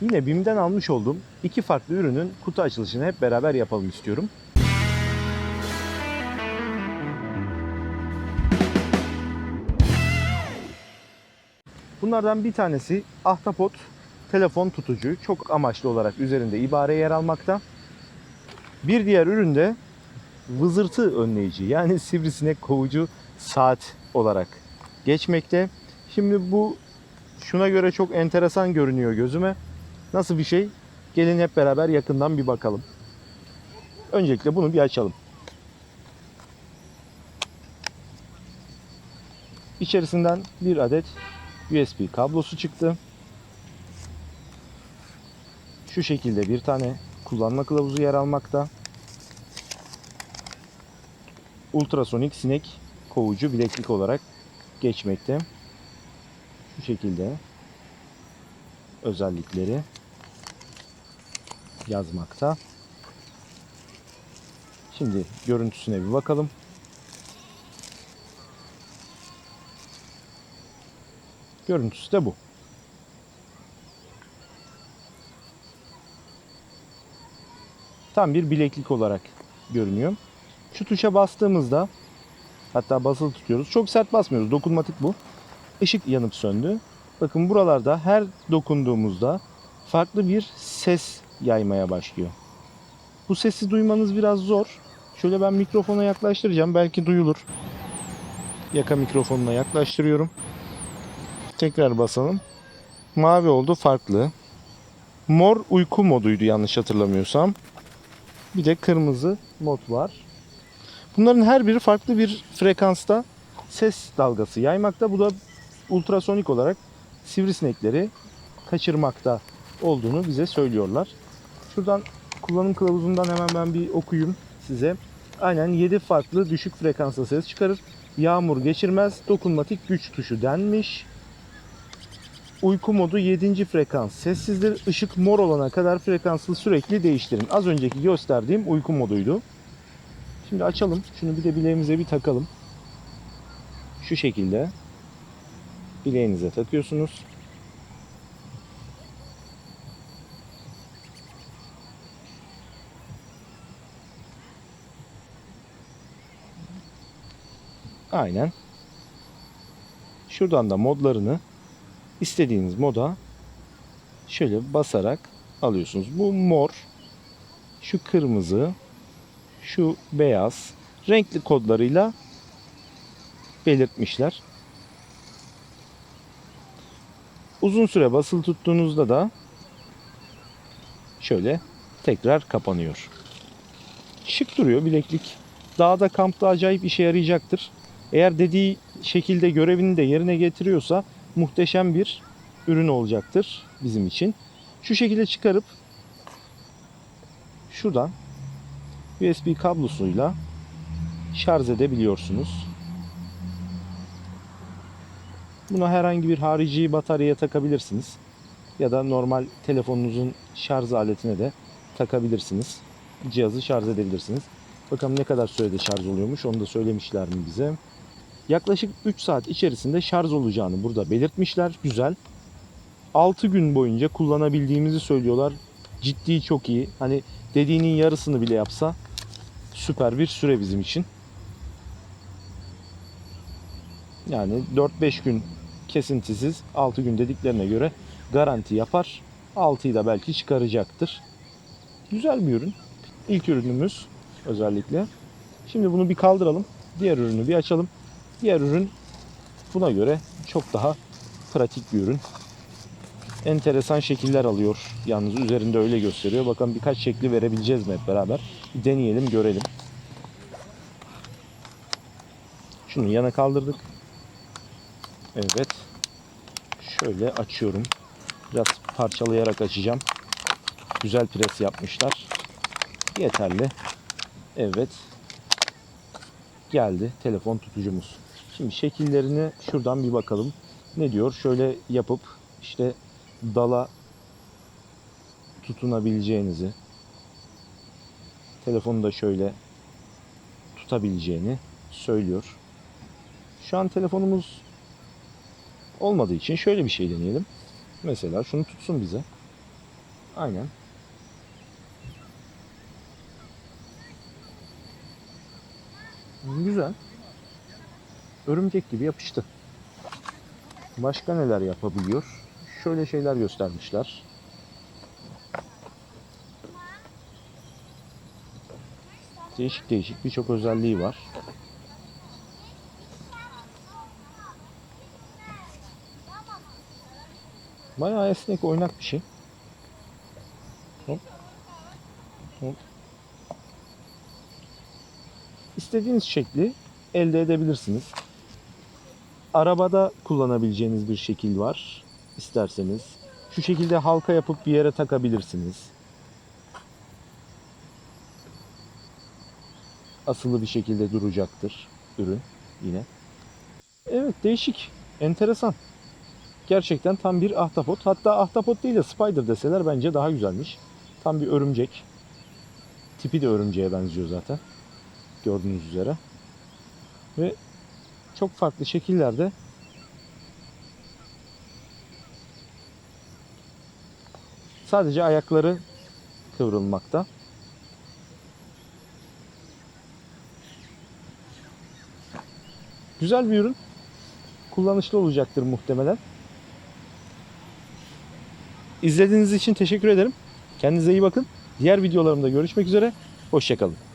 Yine BİM'den almış olduğum iki farklı ürünün kutu açılışını hep beraber yapalım istiyorum. Bunlardan bir tanesi ahtapot telefon tutucu. Çok amaçlı olarak üzerinde ibare yer almakta. Bir diğer ürün de vızırtı önleyici yani sivrisinek kovucu saat olarak geçmekte. Şimdi bu şuna göre çok enteresan görünüyor gözüme. Nasıl bir şey? Gelin hep beraber yakından bir bakalım. Öncelikle bunu bir açalım. İçerisinden bir adet USB kablosu çıktı. Şu şekilde bir tane kullanma kılavuzu yer almakta. Ultrasonik sinek kovucu bileklik olarak geçmekte. Şu şekilde özellikleri yazmakta. Şimdi görüntüsüne bir bakalım. Görüntüsü de bu. Tam bir bileklik olarak görünüyor. Şu tuşa bastığımızda hatta basılı tutuyoruz. Çok sert basmıyoruz. Dokunmatik bu. Işık yanıp söndü. Bakın buralarda her dokunduğumuzda farklı bir ses yaymaya başlıyor. Bu sesi duymanız biraz zor. Şöyle ben mikrofona yaklaştıracağım. Belki duyulur. Yaka mikrofonuna yaklaştırıyorum. Tekrar basalım. Mavi oldu farklı. Mor uyku moduydu yanlış hatırlamıyorsam. Bir de kırmızı mod var. Bunların her biri farklı bir frekansta ses dalgası yaymakta. Bu da ultrasonik olarak sivrisinekleri kaçırmakta olduğunu bize söylüyorlar. Şuradan kullanım kılavuzundan hemen ben bir okuyayım size. Aynen 7 farklı düşük frekansta ses çıkarır. Yağmur geçirmez. Dokunmatik güç tuşu denmiş. Uyku modu 7. frekans. Sessizdir. Işık mor olana kadar frekanslı sürekli değiştirin. Az önceki gösterdiğim uyku moduydu. Şimdi açalım. Şunu bir de bileğimize bir takalım. Şu şekilde bileğinize takıyorsunuz. Aynen. Şuradan da modlarını istediğiniz moda şöyle basarak alıyorsunuz. Bu mor, şu kırmızı, şu beyaz renkli kodlarıyla belirtmişler. Uzun süre basılı tuttuğunuzda da şöyle tekrar kapanıyor. Şık duruyor bileklik. Dağda kampta acayip işe yarayacaktır. Eğer dediği şekilde görevini de yerine getiriyorsa muhteşem bir ürün olacaktır bizim için. Şu şekilde çıkarıp şuradan USB kablosuyla şarj edebiliyorsunuz. Buna herhangi bir harici bataryaya takabilirsiniz. Ya da normal telefonunuzun şarj aletine de takabilirsiniz. Cihazı şarj edebilirsiniz. Bakalım ne kadar sürede şarj oluyormuş onu da söylemişler mi bize. Yaklaşık 3 saat içerisinde şarj olacağını burada belirtmişler. Güzel. 6 gün boyunca kullanabildiğimizi söylüyorlar. Ciddi çok iyi. Hani dediğinin yarısını bile yapsa süper bir süre bizim için. Yani 4-5 gün kesintisiz 6 gün dediklerine göre garanti yapar. 6'yı da belki çıkaracaktır. Güzel bir ürün. İlk ürünümüz özellikle. Şimdi bunu bir kaldıralım. Diğer ürünü bir açalım. Diğer ürün buna göre çok daha pratik bir ürün. Enteresan şekiller alıyor. Yalnız üzerinde öyle gösteriyor. Bakalım birkaç şekli verebileceğiz mi hep beraber? Bir deneyelim, görelim. Şunu yana kaldırdık. Evet. Şöyle açıyorum. Biraz parçalayarak açacağım. Güzel pres yapmışlar. Yeterli. Evet. Geldi telefon tutucumuz. Şimdi şekillerini şuradan bir bakalım. Ne diyor? Şöyle yapıp işte dala tutunabileceğinizi telefonu da şöyle tutabileceğini söylüyor. Şu an telefonumuz olmadığı için şöyle bir şey deneyelim. Mesela şunu tutsun bize. Aynen. Güzel. Örümcek gibi yapıştı. Başka neler yapabiliyor? Şöyle şeyler göstermişler. Değişik değişik birçok özelliği var. Bayağı esnek oynak bir şey. Hop. Hop. İstediğiniz şekli elde edebilirsiniz. Arabada kullanabileceğiniz bir şekil var isterseniz. Şu şekilde halka yapıp bir yere takabilirsiniz. Asılı bir şekilde duracaktır ürün yine. Evet değişik, enteresan. Gerçekten tam bir ahtapot. Hatta ahtapot değil de spider deseler bence daha güzelmiş. Tam bir örümcek. Tipi de örümceğe benziyor zaten. Gördüğünüz üzere. Ve çok farklı şekillerde sadece ayakları kıvrılmakta. Güzel bir ürün. Kullanışlı olacaktır muhtemelen. İzlediğiniz için teşekkür ederim. Kendinize iyi bakın. Diğer videolarımda görüşmek üzere. Hoşçakalın.